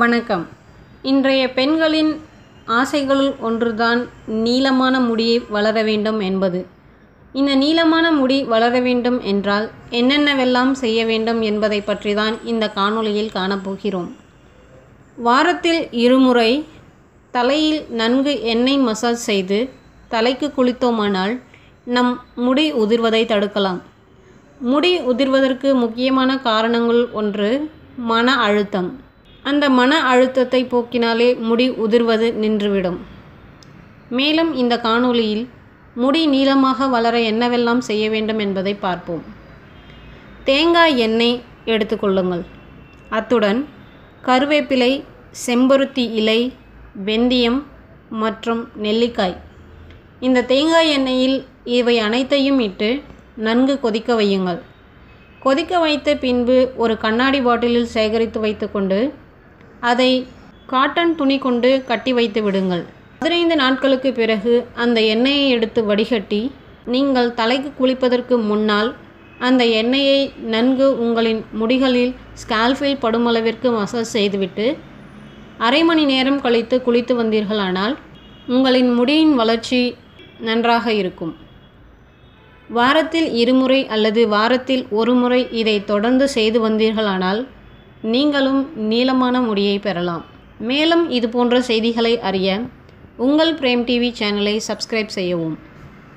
வணக்கம். இன்றைய பெண்களின் ஆசைகளுள் ஒன்றுதான் நீளமான முடியை வளர வேண்டும் என்பது. இந்த நீளமான முடி வளர வேண்டும் என்றால் என்னென்னவெல்லாம் செய்ய வேண்டும் என்பதை பற்றி தான் இந்த காணொளியில் காணப்போகிறோம். வாரத்தில் இருமுறை தலையில் நன்கு எண்ணெய் மசாஜ் செய்து தலைக்கு குளித்தோமானால் நம் முடி உதிர்வதை தடுக்கலாம். முடி உதிர்வதற்கு முக்கியமான காரணங்கள் ஒன்று மன அழுத்தம். அந்த மன அழுத்தத்தை போக்கினாலே முடி உதிர்வது நின்றுவிடும். மேலும் இந்த காணொளியில் முடி நீளமாக வளர என்னவெல்லாம் செய்ய வேண்டும் என்பதை பார்ப்போம். தேங்காய் எண்ணெய் எடுத்துக்கொள்ளுங்கள் அத்துடன் கருவேப்பிலை செம்பருத்தி இலை வெந்தயம் மற்றும் நெல்லிக்காய். இந்த தேங்காய் எண்ணெயில் இவை அனைத்தையும் இட்டு நன்கு கொதிக்க வையுங்கள். கொதிக்க வைத்த பின்பு ஒரு கண்ணாடி பாட்டிலில் சேகரித்து வைத்துக்கொண்டு அதை காட்டன் துணி கொண்டு கட்டி வைத்து விடுங்கள். பதினைந்து நாட்களுக்கு பிறகு அந்த எண்ணெயை எடுத்து வடிகட்டி நீங்கள் தலைக்கு குளிப்பதற்கு முன்னால் அந்த எண்ணெயை நன்கு உங்களின் முடிகளில் ஸ்கால்ஃபில் படுமளவிற்கு மசாஜ் செய்துவிட்டு அரை மணி நேரம் கழித்து குளித்து வந்தீர்களானால் உங்களின் முடியின் வளர்ச்சி நன்றாக இருக்கும். வாரத்தில் இருமுறை அல்லது வாரத்தில் ஒரு முறை இதை தொடர்ந்து செய்து வந்தீர்களானால் நீங்களும் நீளமான முடியை பெறலாம். மேலும் இது போன்ற செய்திகளை அறிய உங்கள் பிரேம் டிவி சேனலை சப்ஸ்கிரைப் செய்யவும்.